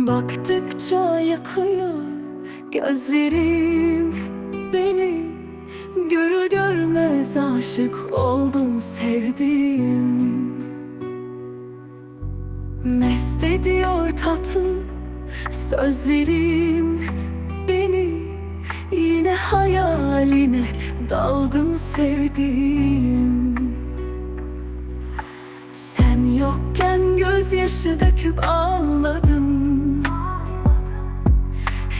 Baktıkça yakıyor gözlerim beni. Görür görmez aşık oldum sevdiğim. Mest ediyor tatlı sözlerim beni. Yine hayaline daldım sevdiğim. Sen yokken gözyaşı döküp ağladım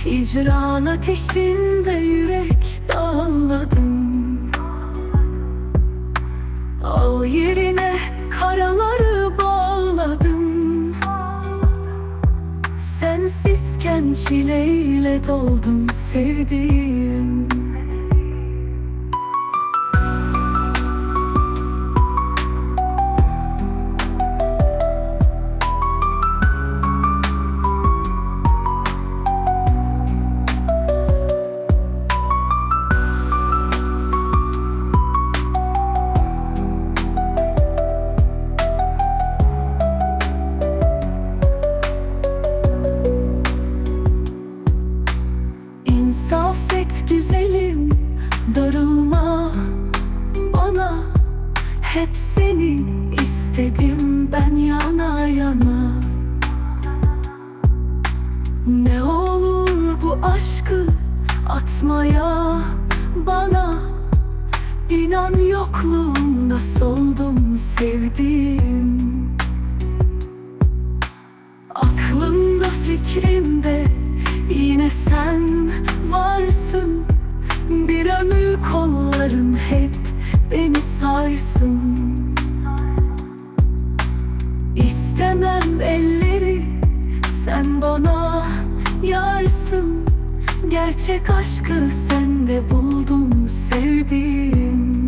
Hicran ateşinde yürek dağladım. Al yerine karaları bağladım. Sensizken çileyle doldum sevdiğim İnsaf et güzelim darılma bana. Hep seni istedim ben yana yana. Ne olur bu aşkı atmaya bana. İnan yokluğunda soldum sevdiğim Aklımda fikrimde sarsın İstemem elleri sen bana yarsın. Gerçek aşkı sende buldum sevdiğim